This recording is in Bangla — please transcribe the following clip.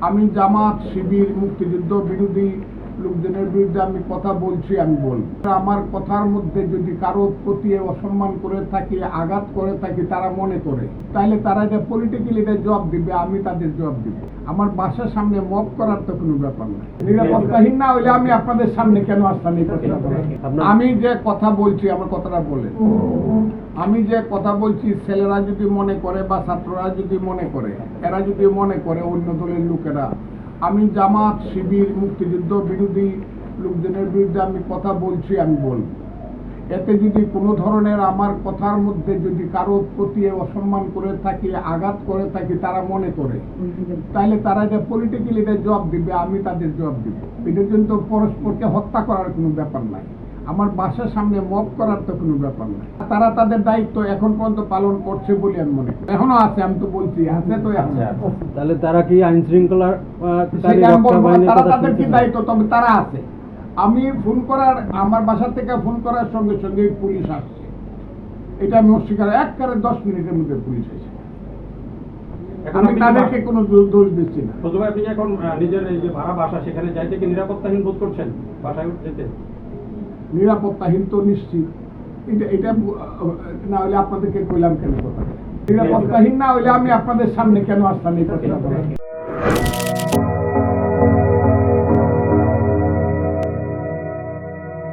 আমি জামাত শিবির মুক্তিযুদ্ধ বিরোধী লোকজনের বিরুদ্ধে আমি কথা বলছি আমি বলব। আমার কথার মধ্যে যদি কারও প্রতি অসম্মান করে থাকি আঘাত করে থাকি তারা মনে করে তাহলে তারা এটা পলিটিক্যালি এটা জবাব দিবে আমি তাদের জবাব দিব। আমার বাসার সামনে মব করার তো কোনো ব্যাপার না নিরাপত্তাহীন না হলে আমি আপনাদের সামনে কেন আসতাম এই? আপনার- আমি যে কথা বলছি আমার কথাটা বলে আমি যে কথা বলছি, ছেলেরা যদি মনে করে বা ছাত্ররা যদি মনে করে, এরা যদি মনে করে অন্য দলের লোকেরা, আমি জামাত, শিবির, মুক্তিযুদ্ধ বিরোধী লোকজনের বিরুদ্ধে আমি কথা বলছি, আমি বলব। এতে যদি কোনো ধরনের আমার কথার মধ্যে যদি কারও প্রতি অসম্মান করে থাকি, আঘাত করে থাকি, তারা মনে করে, তাহলে তারা এটা পলিটিক্যালি এটা জবাব দিবে, আমি তাদের জবাব দিব। এটার জন্য পরস্পরকে হত্যা করার কোনো ব্যাপার নাই। আমার বাসার সামনে মব করার তো কোনো ব্যাপার নাই। তারা তাদের দায়িত্ব এখন পর্যন্ত পালন করছে বলে আমি মনে করি। এখনও আছে আমি তো বলছি আছে তো আছে তাহলে তারা কি আইন শৃঙ্খলার না, বাহিনীর তারা তাদের কি দায়িত্ব? তবে তারা আছে। আমি ফোন করার আমার বাসা থেকে ফোন করার সঙ্গে সঙ্গে পুলিশ আসছে। এটা আমি অস্বীকার একবারে দশ মিনিটের মধ্যে পুলিশ এসে এখন আমি তাদেরকে কোনো দোষ- দোষ দিচ্ছি না। প্রথমে আপনি এখন নিজের এই যে ভাড়া বাসা সেখানে যাইতে কি নিরাপত্তাহীন বোধ করছেন? বাসায় যেতে? নিরাপত্তাহীন তো নিশ্চিত এটা এটা, না হলে আপনাদেরকে কইলাম কেন কথা নিরাপত্তাহীন না হলে আমি আপনাদের সামনে কেন আসতাম এই বলার?